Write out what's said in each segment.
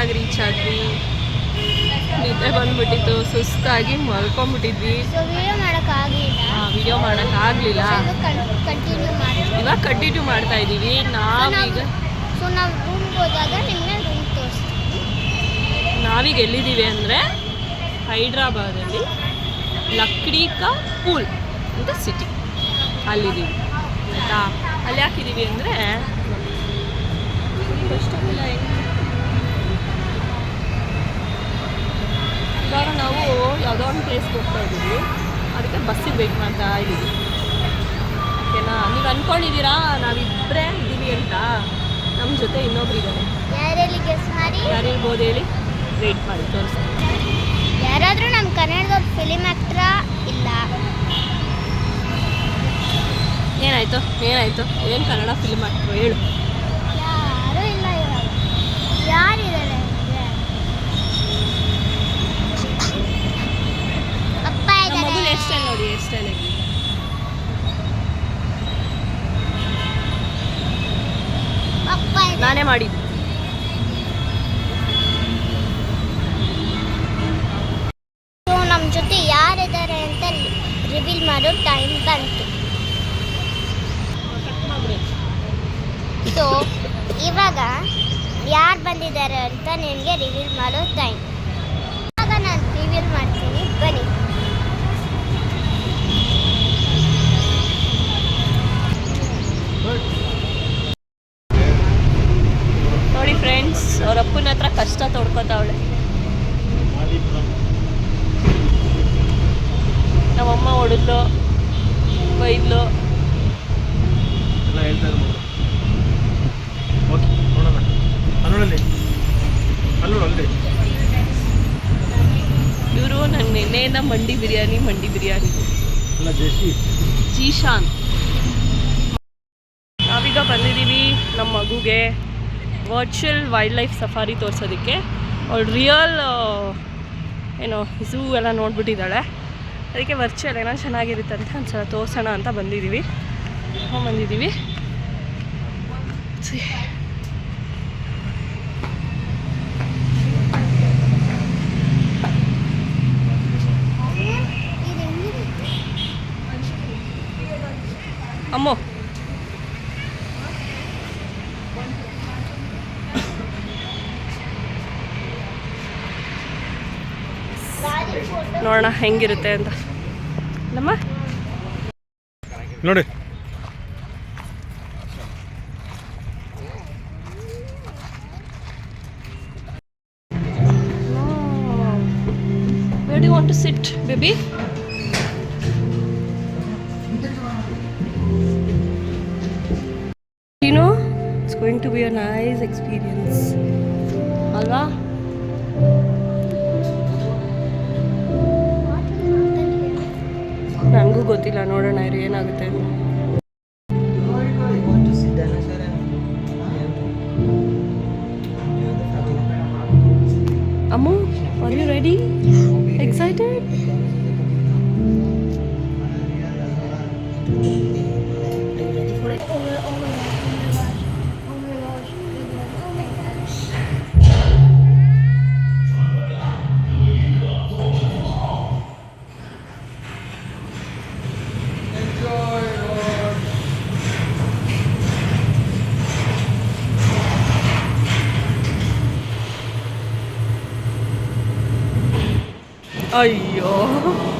ನಿನ್ನೆ ರೀಚ್ ಆದ್ವಿ. ನಿದ್ದೆ ಬಂದ್ಬಿಟ್ಟಿತ್ತು ಸುಸ್ತಾಗಿ ಮಲ್ಕೊಂಡ್ಬಿಟ್ಟಿದ್ವಿ. ಸೊ ವಿಡಿಯೋ ಮಾಡೋಕ್ಕಾಗಲಿಲ್ಲ ಇವಾಗ ಕಂಟಿನ್ಯೂ ಮಾಡ್ತಾ ಇದ್ದೀವಿ ನಾವೀಗ ನಾವೀಗ ಎಲ್ಲಿದ್ದೀವಿ ಅಂದರೆ ಹೈದ್ರಾಬಾದಲ್ಲಿ ಲಕ್ಡಿ ಕಾ ಪೂಲ್ ಅಂತ ಸಿಟಿ ಅಲ್ಲಿದ್ದೀವಿ. ಆಯಿತಾ? ಅಲ್ಲಿ ಹಾಕಿದ್ದೀವಿ ಅಂದರೆ ಇವಾಗ ನಾವು ಯಾವುದೋ ಒಂದು ಪ್ಲೇಸ್ಗೆ ಹೋಗ್ತಾ ಇದ್ದೀವಿ. ಅದಕ್ಕೆ ಬಸ್ಸಿಗೆ ವೆಯ್ಟ್ ಮಾಡ್ತಾ ಇದ್ದೀವಿ. ಓಕೆನಾ? ನೀವು ಅಂದ್ಕೊಂಡಿದ್ದೀರಾ ನಾವಿಬ್ಬರೇ ಇದ್ದೀವಿ ಅಂತ. ನಮ್ಮ ಜೊತೆ ಇನ್ನೊಬ್ರು ಇದ್ದಾರೆ. ಯಾರಿರ್ಬೋದು ಹೇಳಿ? ವೆಯ್ಟ್ ಮಾಡಿ ತೋರಿಸ್ತೀನಿ. ಯಾರಾದರೂ ನಮ್ಮ ಕನ್ನಡದ ಫಿಲಿಮ್ ಹತ್ರ ಇಲ್ಲ. ಏನಾಯ್ತು? ಏನಾಯ್ತು? ಏನು ಕನ್ನಡ ಫಿಲ್ಮ್ ಆಕ್ಟ್ರು ಹೇಳು. ಯಾರು ಇಲ್ಲ ಇವಾಗ. ಯಾರಿದ್ದಾರೆ ಅಂದರೆ ಅಪ್ಪ ನಮ್ಮ ಮಗು ಇದ್ದಾರೆ ಹೇರ್ ಸ್ಟೈಲ್ ನೋಡಿ ಹೇರ್ ಸ್ಟೈಲ್ ಅಪ್ಪ ಸೊ ನಮ್ಮ ಜೊತೆ ಯಾರಿದ್ದಾರೆ ಅಂತ ರಿವೀಲ್ ಮಾಡೋ ಟೈಮ್ ಬಂತು. ಸೊ, ಇವಾಗ ಯಾರು ಬಂದಿದ್ದಾರೆ ಅಂತ ನಿನಗೆ ರಿವೀಲ್ ಮಾಡೋ ಟೈಮ್ ಇವಾಗ ನಾನು ರಿವೀಲ್ ಮಾಡ್ತೀನಿ. ಬನ್ನಿ. ಕಷ್ಟ ತೊಡ್ಕೊತಾವಳೆ ನಮ್ಮಮ್ಮ ಹೊಡೆದ್ಲು ಬೈದ್ಲು. ಇವರು ನಂಗೆ ನಿನ್ನೆಯಿಂದ ಮಂಡಿ ಬಿರಿಯಾನಿ ಮಂಡಿ ಬಿರಿಯಾನಿ. ಜೀಶಾನ್. ನಾವೀಗ ಬಂದಿದ್ದೀವಿ ನಮ್ಮ ಮಗುಗೆ ವರ್ಚುವಲ್ ವೈಲ್ಡ್ ಲೈಫ್ ಸಫಾರಿ ತೋರಿಸೋದಕ್ಕೆ. ಅವಳು ರಿಯಲ್ ಏನು ಝೂ ಎಲ್ಲ ನೋಡ್ಬಿಟ್ಟಿದ್ದಾಳೆ. ಅದಕ್ಕೆ ವರ್ಚುವಲ್ ಏನೋ ಚೆನ್ನಾಗಿರುತ್ತೆ ಅಂತ ಒಂದ್ಸಲ ತೋರಿಸೋಣ ಅಂತ ಬಂದಿದ್ದೀವಿ ಬಂದಿದ್ದೀವಿ ಅಮ್ಮೋ. ಹೇಂಗಿರುತ್ತೆ ಅಂತ. ನಮ್ಮ ನೋಡಿ. Made you want to sit baby ಊಟಕ್ಕೆ ವಾನೋ it's going to be a nice experience ಅಲ್ವಾ? ಗೊತ್ತಿಲ್ಲ ನೋಡೋಣ ಇರು ಏನಾಗುತ್ತೆ ಅಯ್ಯೋ Oh,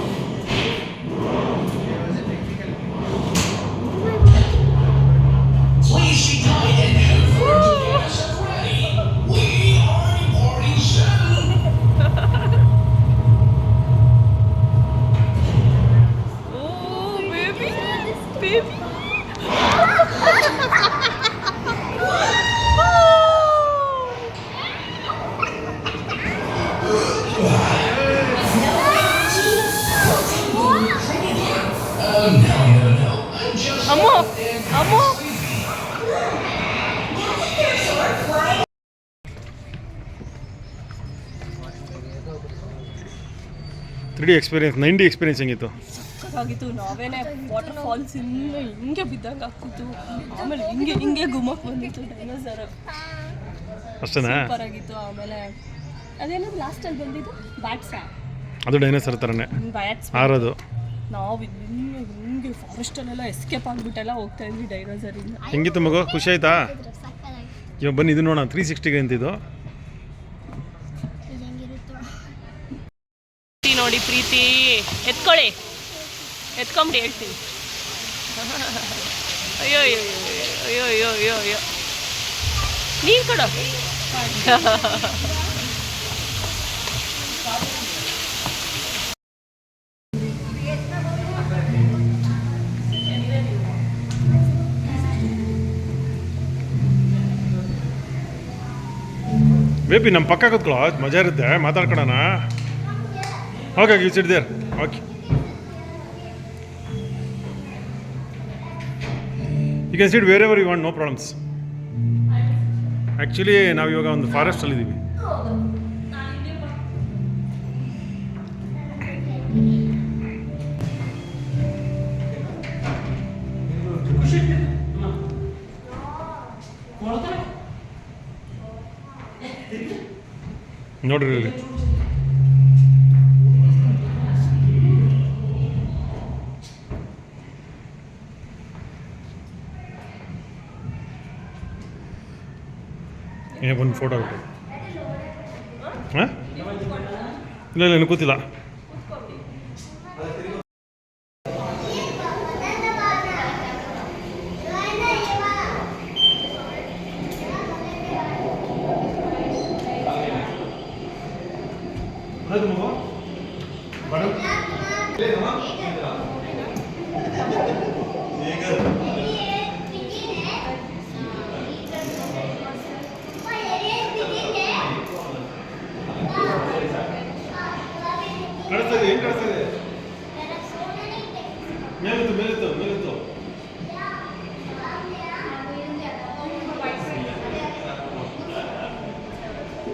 three D experience nine D experience ಹೆಂಗಿತ್ತು? ಆಗಿತ್ತು ನಾವೇನೇ ವಾಟರ್ ಫಾಲ್ಸ್ ಇನ್ನು ಹಿಂಗೆ ಬಿದ್ದಂಗೆ ಆಗ್ತಿತ್ತು. ಆಮೇಲೆ ಹಿಂಗೆ ಹಿಂಗೆ ಗುಮ್ಮಕ್ಕೆ ಬಂದಿತ್ತು ಡೈನೋಸರ್ ಅಷ್ಟೇನಾ? ಸೂಪರ್ ಆಗಿತ್ತು ಆಮೇಲೆ ಅದೇನದು ಲಾಸ್ಟಲ್ಲಿ ಬಂದಿದ್ದು? ಬ್ಯಾಟ್ಸ್ ಅದು ಡೈನೋಸರ್ ಥರನೇ ಬ್ಯಾಟ್ಸ್ ಆರೋದು. ನಾವು ಹಿಂಗೆ ಹಿಂಗೆ ಫಾರೆಸ್ಟಲ್ಲೆಲ್ಲ ಎಸ್ಕೇಪ್ ಆಗಿಬಿಟ್ಟೆಲ್ಲ ಹೋಗ್ತಾ ಇದ್ವಿ ಡೈನೋಸರಿಂದ ಹೆಂಗಿತ್ತು ಮಗು? ಖುಷಿ ಆಯ್ತಾ? ಇವಾಗ ಬನ್ನಿ ಇದು ನೋಡೋಣ. ತ್ರೀ ಸಿಕ್ಸ್ಟಿಗೆ ಅಂತಿದ್ದು ನೋಡಿ ಪ್ರೀತಿ. ಎತ್ಕೊಳ್ಳಿ. ಎತ್ಕೊಂಬಿಡಿ, ಹೇಳ್ತೀನಿ. ಅಯ್ಯೋ ಅಯ್ಯೋ ಅಯ್ಯೋ ಅಯ್ಯೋ ಅಯ್ಯೋ ಅಯ್ಯೋ ನೀನು ಕೊಡು. ಬೇಬಿ ನಮ್ಮ ಪಕ್ಕ ಕೂತ್ಕೊಳ್ಳೋ ಮಜಾ ಇರುತ್ತೆ, ಮಾತಾಡ್ಕೊಳೋಣ? Okay you sit there okay you can sit wherever you want no problems actually ನಾವು ಇವಾಗ ಒಂದು ಫಾರೆಸ್ಟಲ್ಲಿ ಇದ್ದೀವಿ ನೋಡ್ರಿ ಇಲ್ಲಿ ಏ ಒಂದು ಫೋಟೋ ಬಿಟ್ಟು ಹಾಂ ಇಲ್ಲ ಇಲ್ಲ ಇನ್ನು ಕೂತಿಲ್ಲ ಕಳಿಸ್ತಾ ಇದೆ ಏನು ಕಳಿಸ್ತಾ ಇದೆ ಮೇಲಿತ್ತು ಮೇಲಿತ್ತು ಮೇಲಿತ್ತು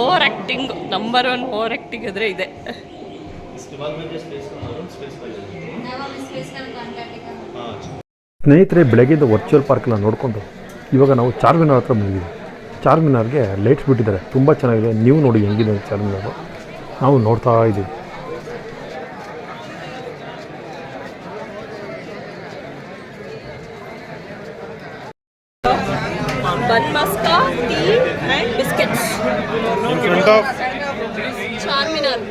over acting number one over acting ಅಂದರೆ ಇದೆ. ಸ್ನೇಹಿತರೆ, ಬೆಳಗ್ಗೆಯಿಂದ ವರ್ಚುವಲ್ ಪಾರ್ಕ್ನ ನೋಡಿಕೊಂಡು ಇವಾಗ ನಾವು ಚಾರ್ಮಿನಾರ್ ಹತ್ರ ಬಂದಿದ್ದೀವಿ. ಚಾರ್ಮಿನಾರ್ಗೆ ಲೈಟ್ಸ್ ಬಿಟ್ಟಿದ್ದಾರೆ. ತುಂಬ ಚೆನ್ನಾಗಿದೆ. ನೀವು ನೋಡಿ ಹೆಂಗಿದೆ ಚಾರ್ಮಿನಾರು. ನಾವು ನೋಡ್ತಾ ಇದ್ದೀವಿ. Bun maska tea and biscuits in front of Charminar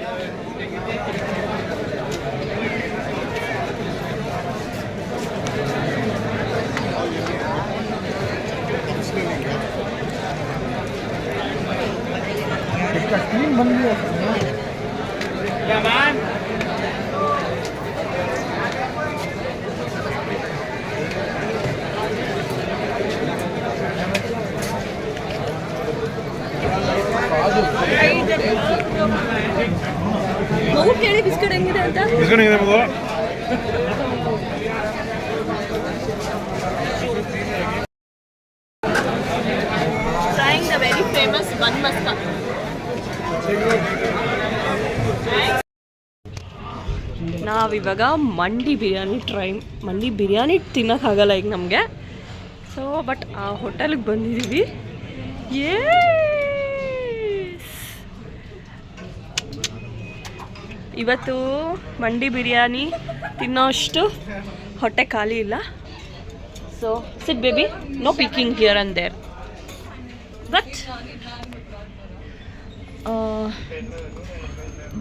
ಮಗು ಕೇಳಿ ಬಿಸ್ಕೆಟ್ ಹೆಂಗಿದೆ ಅಂತ? ಮಗು trying the very famous bun maska. ನಾವಿವಾಗ ಮಂಡಿ ಬಿರಿಯಾನಿ ಟ್ರೈ ಮಂಡಿ ಬಿರಿಯಾನಿ ತಿನ್ನೋಕ್ಕಾಗಲ್ಲ ಈಗ ನಮಗೆ. ಸೊ ಬಟ್ ಆ ಹೋಟೆಲ್ಗೆ ಬಂದಿದ್ದೀವಿ ಏ ಇವತ್ತು ಮಂಡಿ ಬಿರಿಯಾನಿ ತಿನ್ನೋಷ್ಟು ಹೊಟ್ಟೆ ಖಾಲಿ ಇಲ್ಲ. So sit baby no picking here and there but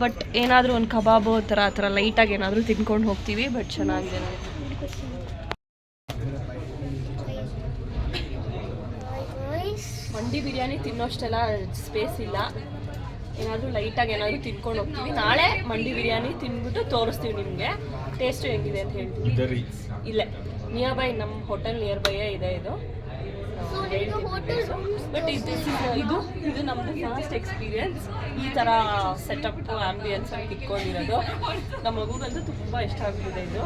but ಏನಾದರೂ ಒಂದು ಕಬಾಬು ಥರ, ಆ ಥರ ಲೈಟಾಗಿ ಏನಾದರೂ ತಿನ್ಕೊಂಡು ಹೋಗ್ತೀವಿ ಬಟ್ ಚೆನ್ನಾಗಿದೆ ಬಿರಿಯಾನಿ ತಿನ್ನೋಷ್ಟೆಲ್ಲ ಸ್ಪೇಸ್ ಇಲ್ಲ. ಏನಾದರೂ ಲೈಟಾಗಿ ಏನಾದರೂ ತಿನ್ಕೊಂಡು ಹೋಗ್ತೀವಿ. ನಾಳೆ ಮಂಡಿ ಬಿರಿಯಾನಿ ತಿಂದ್ಬಿಟ್ಟು ತೋರಿಸ್ತೀವಿ ನಿಮಗೆ. ಟೇಸ್ಟು ಹೆಂಗಿದೆ ಅಂತ ಹೇಳ್ತೀವಿ. ಇಲ್ಲೇ. ನಿಯರ್ ಬೈ ನಮ್ಮ ಹೋಟೆಲ್ ನಿಯರ್ ಬೈಯೇ ಇದೆ. ಇದು ಬಟ್ ಇದು ಇದು ಇದು ನಮ್ಮದು ಫಸ್ಟ್ ಎಕ್ಸ್ಪೀರಿಯನ್ಸ್ ಈ ಥರ ಸೆಟಪ್ ಆ್ಯಂಬಿಯನ್ಸ್ ಆಗಿ ಇಟ್ಕೊಂಡಿರೋದು ನಮ್ಮ ಮಗುಗಂತೂ ತುಂಬ ಇಷ್ಟ ಆಗ್ತಿದೆ ಇದು.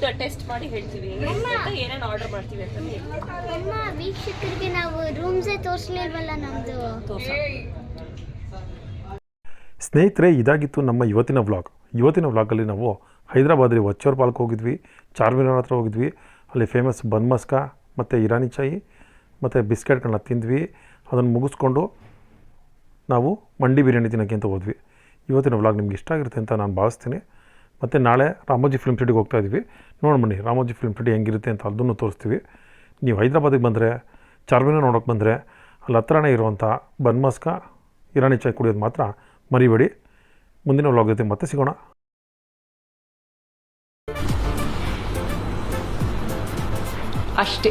ಫುಡ್ ಟೆಸ್ಟ್ ಮಾಡಿ ಹೇಳ್ತೀವಿ. ಏನೇನು ಆರ್ಡರ್ ಮಾಡ್ತೀವಿ ಅಂತ ನಮ್ಮ ವೀಕ್ಷಕರಿಗೆ ನಾವು ರೂಮ್ಸೇ ತೋರಿಸ್ಲಿಲ್ವಲ್ಲ ನಮ್ಮದು ಸ್ನೇಹಿತರೆ ಇದಾಗಿತ್ತು ನಮ್ಮ ಇವತ್ತಿನ ವ್ಲಾಗ್ ಇವತ್ತಿನ ವ್ಲಾಗಲ್ಲಿ ನಾವು ಹೈದರಾಬಾದಲ್ಲಿ ವಚ್ಚೋರ್ ಪಾಲ್ಕ್ ಹೋಗಿದ್ವಿ ಚಾರ್ಮಿನಾರ್ ಹತ್ರ ಹೋಗಿದ್ವಿ. ಅಲ್ಲಿ ಫೇಮಸ್ ಬನ್ ಮಸ್ಕಾ ಮತ್ತು ಇರಾನಿ ಚಾಯಿ ಮತ್ತು ಬಿಸ್ಕೆಟ್ಗಳನ್ನ ತಿಂದ್ವಿ. ಅದನ್ನು ಮುಗಿಸ್ಕೊಂಡು ನಾವು ಮಂಡಿ ಬಿರಿಯಾನಿ ತಿನ್ನೋಕ್ಕೆ ಅಂತ ಹೋದ್ವಿ. ಇವತ್ತಿನ ವ್ಲಾಗ್ ನಿಮ್ಗೆ ಇಷ್ಟ ಆಗಿರುತ್ತೆ ಅಂತ ನಾನು ಭಾವಿಸ್ತೀನಿ. ಮತ್ತು ನಾಳೆ ರಾಮೋಜಿ ಫಿಲ್ಮ್ ಸಿಟಿಗೆ ಹೋಗ್ತಾ ಇದ್ದೀವಿ ನೋಡಿ ಬನ್ನಿ, ರಾಮೋಜಿ ಫಿಲ್ಮ್ ಸಿಟಿ ಹೆಂಗಿರುತ್ತೆ ಅಂತ ಅದನ್ನು ತೋರಿಸ್ತೀವಿ. ನೀವು ಹೈದ್ರಾಬಾದಿಗೆ ಬಂದರೆ ಚಾರ್ಮಿನ ನೋಡೋಕೆ ಬಂದರೆ, ಅಲ್ಲಿ ಹತ್ರನೇ ಇರುವಂಥ ಬನ್ಮಸ್ಕ, ಇರಾನಿ ಚಾಯ್ ಕುಡಿಯೋದು ಮಾತ್ರ ಮರಿಬೇಡಿ. ಮುಂದಿನ ವ್ಲಾಗ್ ಜೊತೆ ಮತ್ತೆ ಸಿಗೋಣ. ಅಷ್ಟೇ.